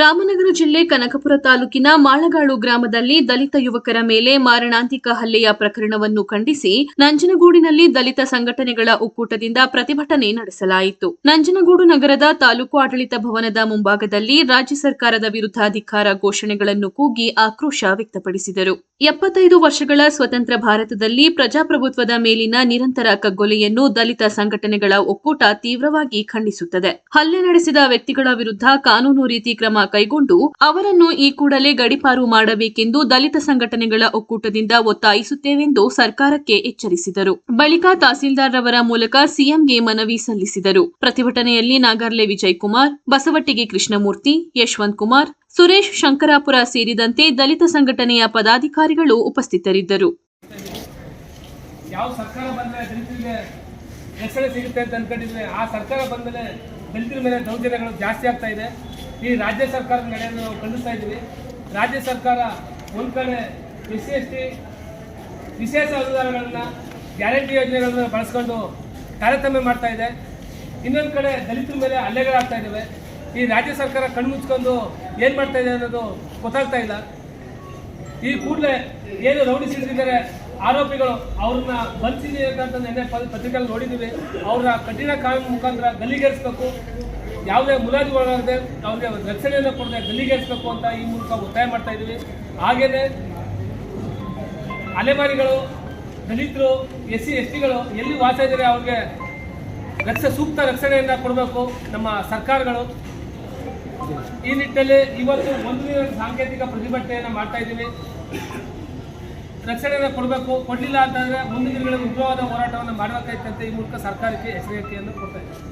ರಾಮನಗರ ಜಿಲ್ಲೆ ಕನಕಪುರ ತಾಲೂಕಿನ ಮಾಳಗಾಳು ಗ್ರಾಮದಲ್ಲಿ ದಲಿತ ಯುವಕರ ಮೇಲೆ ಮಾರಣಾಂತಿಕ ಹಲ್ಲೆಯ ಪ್ರಕರಣವನ್ನು ಖಂಡಿಸಿ ನಂಜನಗೂಡಿನಲ್ಲಿ ದಲಿತ ಸಂಘಟನೆಗಳ ಒಕ್ಕೂಟದಿಂದ ಪ್ರತಿಭಟನೆ ನಡೆಸಲಾಯಿತು. ನಂಜನಗೂಡು ನಗರದ ತಾಲೂಕು ಆಡಳಿತ ಭವನದ ಮುಂಭಾಗದಲ್ಲಿ ರಾಜ್ಯ ಸರ್ಕಾರದ ವಿರುದ್ಧ ಅಧಿಕಾರ ಘೋಷಣೆಗಳನ್ನು ಕೂಗಿ ಆಕ್ರೋಶ ವ್ಯಕ್ತಪಡಿಸಿದರು. ಎಪ್ಪತ್ತೈದು ವರ್ಷಗಳ ಸ್ವತಂತ್ರ ಭಾರತದಲ್ಲಿ ಪ್ರಜಾಪ್ರಭುತ್ವದ ಮೇಲಿನ ನಿರಂತರ ಕಗ್ಗೊಲೆಯನ್ನು ದಲಿತ ಸಂಘಟನೆಗಳ ಒಕ್ಕೂಟ ತೀವ್ರವಾಗಿ ಖಂಡಿಸುತ್ತದೆ. ಹಲ್ಲೆ ನಡೆಸಿದ ವ್ಯಕ್ತಿಗಳ ವಿರುದ್ಧ ಕಾನೂನು ರೀತಿ ಕ್ರಮ ಕೈಗೊಂಡು ಅವರನ್ನು ಈ ಕೂಡಲೇ ಗಡಿಪಾರು ಮಾಡಬೇಕೆಂದು ದಲಿತ ಸಂಘಟನೆಗಳ ಒಕ್ಕೂಟದಿಂದ ಒತ್ತಾಯಿಸುತ್ತೇವೆಂದು ಸರ್ಕಾರಕ್ಕೆ ಎಚ್ಚರಿಸಿದರು. ಬಳಿಕ ತಹಸೀಲ್ದಾರ್ ರವರ ಮೂಲಕ ಸಿಎಂಗೆ ಮನವಿ ಸಲ್ಲಿಸಿದರು. ಪ್ರತಿಭಟನೆಯಲ್ಲಿ ನಾಗರ್ಲೆ ವಿಜಯ್ ಕುಮಾರ್ ಬಸವಟ್ಟಿಗೆ ಕೃಷ್ಣಮೂರ್ತಿ, ಯಶವಂತ್ ಕುಮಾರ್, ಸುರೇಶ್ ಶಂಕರಾಪುರ ಸೇರಿದಂತೆ ದಲಿತ ಸಂಘಟನೆಯ ಪದಾಧಿಕಾರಿಗಳು ಉಪಸ್ಥಿತರಿದ್ದರು. ಯಾವ ಸರ್ಕಾರ ಬಂದರೆ ದಲಿತರಿಗೆ ಸಿಗುತ್ತೆ ಅಂತ ಅನ್ಕೊಂಡಿದ್ರೆ ಆ ಸರ್ಕಾರ ಬಂದಮೇಲೆ ದಲಿತರ ಮೇಲೆ ದೌರ್ಜನ್ಯಗಳು ಜಾಸ್ತಿ ಆಗ್ತಾ ಇದೆ. ಈ ರಾಜ್ಯ ಸರ್ಕಾರದ ನಡೆಯನ್ನು ನಾವು ಖಂಡಿಸ್ತಾ ಇದ್ದೀವಿ. ರಾಜ್ಯ ಸರ್ಕಾರ ಒಂದು ಕಡೆ ಎಸ್ ಸಿ ವಿಶೇಷ ಅನುದಾನಗಳನ್ನ ಗ್ಯಾರಂಟಿ ಯೋಜನೆಗಳನ್ನು ಬಳಸ್ಕೊಂಡು ತಾರತಮ್ಯ ಮಾಡ್ತಾ ಇದೆ. ಇನ್ನೊಂದು ಕಡೆ ದಲಿತರ ಮೇಲೆ ಹಲ್ಲೆಗಳಾಗ್ತಾ ಇದ್ದಾವೆ ಈ ರಾಜ್ಯ ಸರ್ಕಾರ ಕಣ್ಮುಚ್ಕೊಂಡು ಏನು ಮಾಡ್ತಾ ಇದೆ ಅನ್ನೋದು ಗೊತ್ತಾಗ್ತಾ ಇಲ್ಲ. ಈ ಕೂಡಲೇ ಏನು ರೌಡಿ ಸಿಡಿದಿದ್ದಾರೆ ಆರೋಪಿಗಳು ಅವ್ರನ್ನ ಬಂಧಿಸಿದೆ ಅಂತ ನೆನ್ನೆ ಪತ್ರಿಕೆಯಲ್ಲಿ ನೋಡಿದ್ದೀವಿ ಅವರ ಕಠಿಣ ಕಾನೂನು ಮುಖಾಂತರ ಗಲ್ಲಿಗೇರಿಸಬೇಕು. ಯಾವುದೇ ಮುಲಾಜಿ ಒಳಗಾಗದೆ ಅವ್ರಿಗೆ ರಕ್ಷಣೆಯನ್ನು ಕೊಡದೆ ಗಲ್ಲಿಗೇರಿಸಬೇಕು ಅಂತ ಈ ಮೂಲಕ ಒತ್ತಾಯ ಮಾಡ್ತಾ ಇದ್ದೀವಿ. ಹಾಗೇನೆ ಅಲೆಮಾರಿಗಳು, ದಲಿತರು ಎಸ್ ಸಿ ಎಸ್ ಟಿಗಳು ಎಲ್ಲಿ ವಾಸ ಇದ್ದಾರೆ ಅವ್ರಿಗೆ ರಕ್ಷ, ಸೂಕ್ತ ರಕ್ಷಣೆಯನ್ನು ಕೊಡಬೇಕು ನಮ್ಮ ಸರ್ಕಾರಗಳು. ಈ ನಿಟ್ಟಿನಲ್ಲಿ ಇವತ್ತು ಒಂದು ದಿನ ಸಾಂಕೇತಿಕ ಪ್ರತಿಭಟನೆಯನ್ನು ಮಾಡ್ತಾ ಇದ್ದೀವಿ. ರಕ್ಷಣೆಯನ್ನು ಕೊಡಬೇಕು, ಕೊಡಲಿಲ್ಲ ಅಂತಂದರೆ ಮುಂದಿನ ದಿನಗಳಲ್ಲಿ ಉಗ್ರವಾದ ಹೋರಾಟವನ್ನು ಮಾಡಬೇಕಾಯ್ತಂತೆ ಈ ಮೂಲಕ ಸರ್ಕಾರಕ್ಕೆ ಎಚ್ಚರಿಕೆಯನ್ನು ಕೊಡ್ತಾ ಇದ್ದೀವಿ.